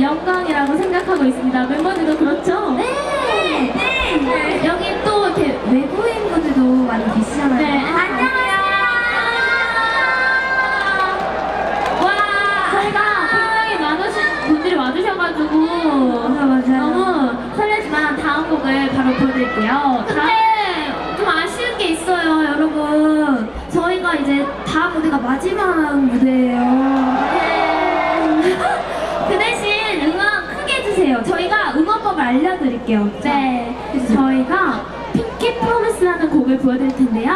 영광이라고 생각하고 있습니다. 멤버들도 그렇죠? 네. 네. 여기 또 이렇게 외부인 분들도 많이 계시잖아요. 네. 안녕하세요. 와, 저희가 굉장히 많으신 분들이 와주셔가지고 맞아, 맞아요. 너무 설레지만 다음 곡을 바로 보여드릴게요. 근데 좀 아쉬운 게 있어요, 여러분. 저희가 이제 다음 무대가 마지막 무대예요. 알려드릴게요. 네. 그래서 저희가 핑키 프로미스라는 곡을 보여드릴 텐데요.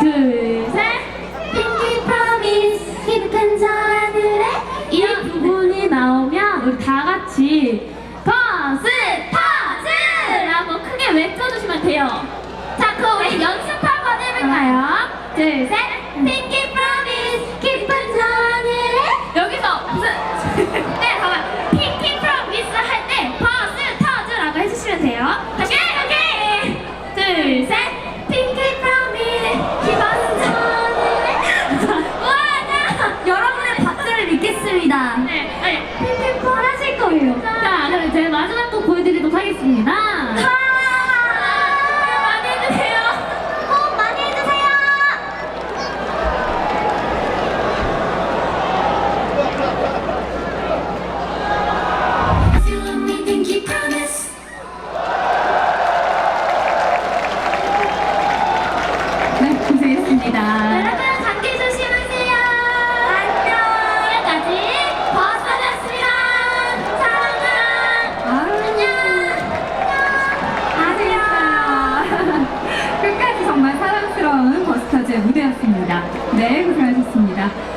둘, 셋. 핑키 프로미스 깊은 저 하늘에 이 부분이 나오면 우리 다 같이 퍼스 퍼즈! 라고 크게 외쳐주시면 돼요. 마지막 곡 보여드리도록 하겠습니다. 많이 해주세요. 꼭 많이 해주세요. 네, 고생했습니다. 사랑스러운 버스터즈의 무대였습니다. 네, 고생하셨습니다.